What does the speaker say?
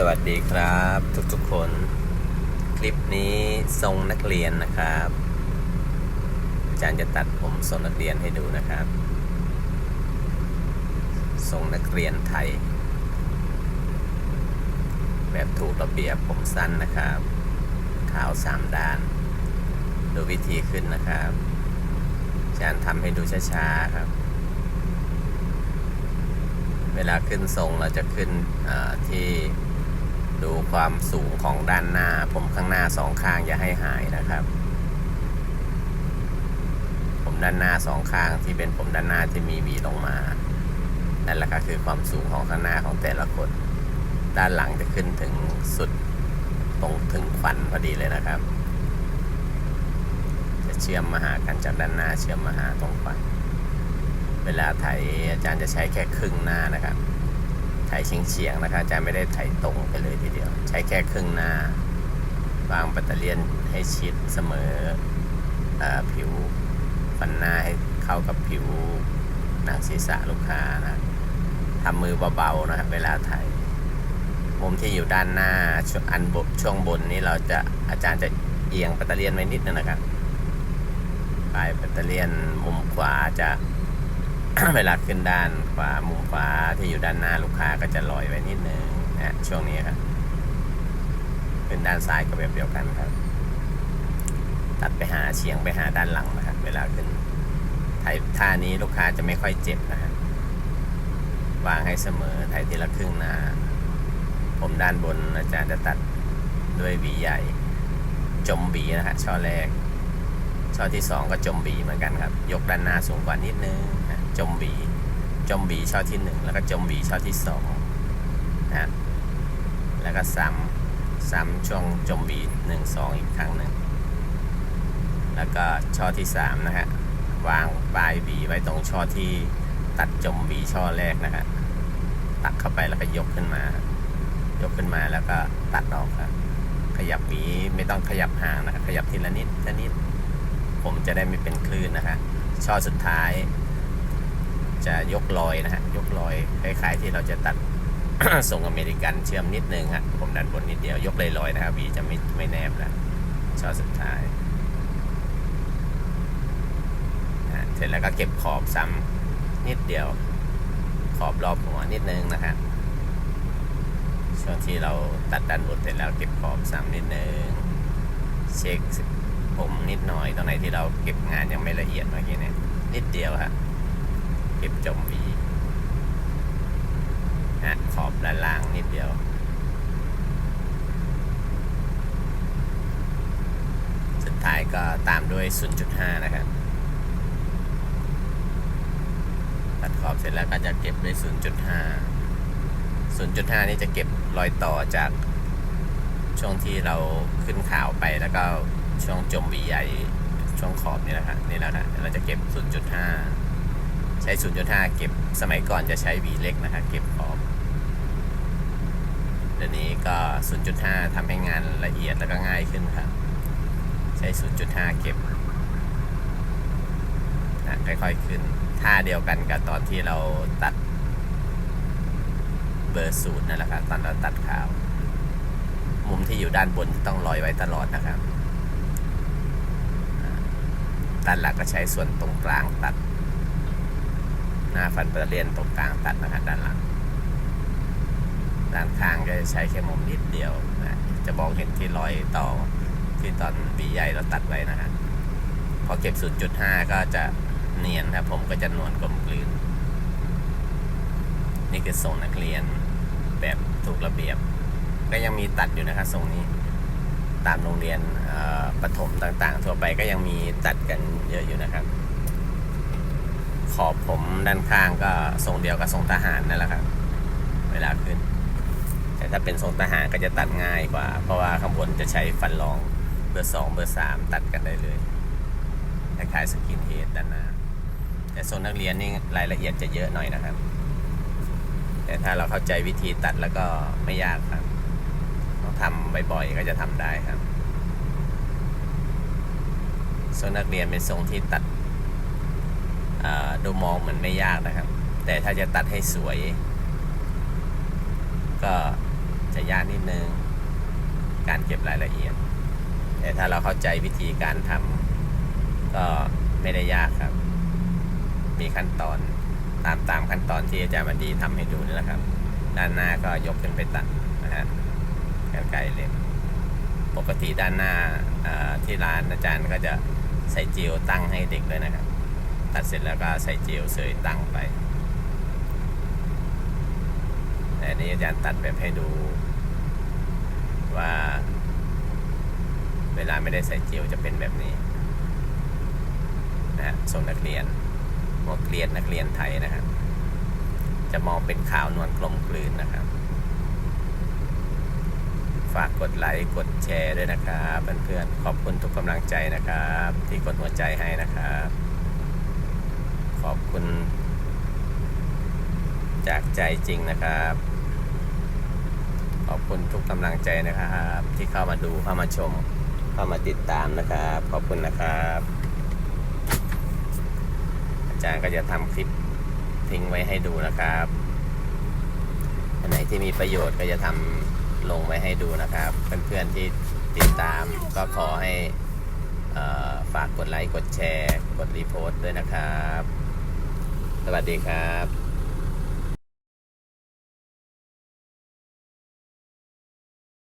สวัสดีครับทุกๆคน คลิปนี้ทรงนักเรียนนะครับ อาจารย์จะตัดผมทรงนักเรียนให้ดูนะครับ ทรงนักเรียนไทย แบบถูกระเบียบผมสั้นนะครับขาวสามด้าน ดูวิธีขึ้นนะครับ อาจารย์ทำให้ดูช้าๆครับเวลาขึ้นทรงเราจะขึ้นที่ ดูความสูงของด้านหน้า ผมข้างหน้าสองข้างอย่าให้หายนะครับ ผมด้านหน้าสองข้างที่เป็นผมด้านหน้าที่มีวีลงมานั่นแหละก็คือความสูงของข้างหน้าของแต่ละคน ด้านหลังจะขึ้นถึงสุดตรงถึงฟันพอดีเลยนะครับ จะเชื่อมมาหากันจากด้านหน้าเชื่อมมาหาตรงฟัน เวลาไถอาจารย์จะใช้แค่ครึ่งหน้านะครับ ถเฉียเฉียงๆนะครับอาจารย์ไม่ได้ไถตรงไปเลยทีเดียว ใช้แค่ครึ่งหน้าวางแบตเตอเลียนให้ชิดเสมออผิวฟันหน้าให้เข้ากับผิวหนังศีรษะลูกค้านะทำมือเบาๆนะครับเวลาไถมุมที่อยู่ด้านหน้าช่วงอันบช่วงบนนี้เราจะอาจารย์จะเอียงแบตเตอเลียนไว้นิดนึงนะครับปลายแบตเตอเลียนมุมขวาจะ เวลาขึ้นด้านขวามุมขวาที่อยู่ด้านหน้าลูกค้าก็จะลอยไว้นิดนึงนะช่วงนี้ครับขึ้นด้านซ้ายก็แบบเดียวกันครับ ตัดไปหาเฉียงไปหาด้านหลังนะครับ เวลาขึ้นไถท่านี้ลูกค้าจะไม่ค่อยเจ็บนะครับวางให้เสมอไถทีละครึ่งหน้า ผมด้านบนอาจารย์จะตัดด้วยหวีใหญ่ จมหวีนะฮะช่อแรก ช่อที่สองก็จมบีเหมือนกันครับ ยกด้านหน้าสูงกว่านิดนึง จมบีจมบีช่อที่หนึ่งแล้วก็จมบีช่อที่สองนะแล้วก็ซ้ำซ้ำช่วงจมบีหนึ่งสองอีกครั้งหนึ่งแล้วก็ช่อที่สามนะฮะวางปลายบีไว้ตรงช่อที่ตัดจมบีช่อแรกนะฮะตักเข้าไปแล้วก็ยกขึ้นมา ยกขึ้นมาแล้วก็ตัดออกครับขยับหวีไม่ต้องขยับห่างนะครับขยับทีละนิดทีละนิด ผมจะได้ไม่เป็นคลื่นนะฮะช่อสุดท้าย จะยกลอยนะฮะ ยกลอยคล้ายๆที่เราจะตัดส่งอเมริกันเชื่อมนิดนึงฮะ ผมดันบนนิดเดียวยกลอยๆนะครับวีจะไม่ไม่แนบแล้วช่อสุดท้ายเสร็จแล้วก็เก็บขอบซ้ำนิดเดียว ขอบรอบหัวนิดนึงนะฮะช่วงที่เราตัดด้านบนเสร็จแล้วเก็บขอบซ้ำนิดนึงเช็คผมนิดหน่อยตรงไหนที่เราเก็บงานยังไม่ละเอียดเมื่อกี้เนี่ยนิดเดียวฮะ เก็บจมวีนะขอบด้านล่างนิดเดียว สุดท้ายก็ตามด้วย 0.5 นะครับ ตัดขอบเสร็จแล้วก็จะเก็บด้วย 0.5 0.5 นี่จะเก็บรอยต่อจากช่วงที่เราขึ้นข่าวไปแล้วก็ช่วงจมวีใหญ่ช่วงขอบนี่แหละครับนี่แหละครับเราจะเก็บ 0.5 ช้ 0.5 เก็บสมัยก่อนจะใช้วีเล็กนะครับเก็บขอบเดี๋ยวนี้ก็ 0.5ทำให้งานละเอียดแล้วก็ง่ายขึ้นครับ ใช้ 0.5 เก็บนะค่อยๆขึ้นท่าเดียวกันกับตอนที่เราตัดเบอร์สูตรนั่นแหละครับตอนเราตัดขาว มุมที่อยู่ด้านบนต้องลอยไว้ตลอดนะครับด้านหลังก็ใช้ส่วนตรงกลางตัด หน้าฟันเปอร์เลียนตรงกลางตัดนะครับด้านหลัง ด้านข้างก็จะใช้แค่มุมนิดเดียวนะจะมองเห็นที่รอยต่อที่ตอนบีใหญ่เราตัดไว้นะฮะพอเก็บ 0.5 ก็จะเนียนครับผมก็จะนวลกลมกลืน นี่คือทรงนักเรียนแบบถูกระเบียบ ก็ยังมีตัดอยู่นะครับทรงนี้ ตามโรงเรียนประถมต่างๆ ทั่วไปก็ยังมีตัดกันเยอะอยู่นะครับ ขอบผมด้านข้างก็ทรงเดียวกับทรงทหารนั่นแหละครับ เวลาขึ้น แต่ถ้าเป็นทรงทหารก็จะตัดง่ายกว่า เพราะว่าข้างบนจะใช้ฟันรองเบอร์สองเบอร์สามตัดกันได้เลยคล้ายๆสกินเฮดด้านหน้า แต่ทรงนักเรียนนี่รายละเอียดจะเยอะหน่อยนะครับ แต่ถ้าเราเข้าใจวิธีตัดแล้วก็ไม่ยากครับต้องทำบ่อยๆก็จะทำได้ครับทรงนักเรียนเป็นทรงที่ตัด ดูมองเหมือนไม่ยากนะครับ แต่ถ้าจะตัดให้สวย ก็จะยากนิดนึง การเก็บรายละเอียด แต่ถ้าเราเข้าใจวิธีการทำก็ไม่ได้ยากครับ มีขั้นตอนตามตามขั้นตอนที่อาจารย์บันดีทำให้ดูนี่แหละครับ ด้านหน้าก็ยกขึ้นไปตัดนะฮะกันไกลเล็มปกติด้านหน้าที่ร้านอาจารย์ก็จะใส่จิวตั้งให้เด็กด้วยนะครับัดเสร็จแล้วก็ใส่เจิวเสยตั้งไปแต่นี้อาจารย์ตัดแบบให้ดู ว่าเวลาไม่ได้ใส่เจิวจะเป็นแบบนี้นะฮะส่งนักเรียนหัวเกลียนนักเรียนไทยนะครับ จะมองเป็นขาวนวลกลมกลืนนะครับ ฝากกดไลค์กดแชร์ด้วยนะครับเพื่อนๆขอบคุณทุกกำลังใจนะครับ ที่กดหัวใจให้นะครับ ขอบคุณ จากใจจริงนะครับ ขอบคุณทุกกำลังใจนะครับ ที่เข้ามาดูเข้ามาชม เข้ามาติดตามนะครับ ขอบคุณนะครับ อาจารย์ก็จะทำคลิปทิ้งไว้ให้ดูนะครับอันไหนที่มีประโยชน์ก็จะทำลงไว้ให้ดูนะครับเพื่อนๆที่ติดตามก็ขอให้ฝากกดไลค์ กดแชร์ กดรีโพสต์ด้วยนะครับ สวัสดีครับ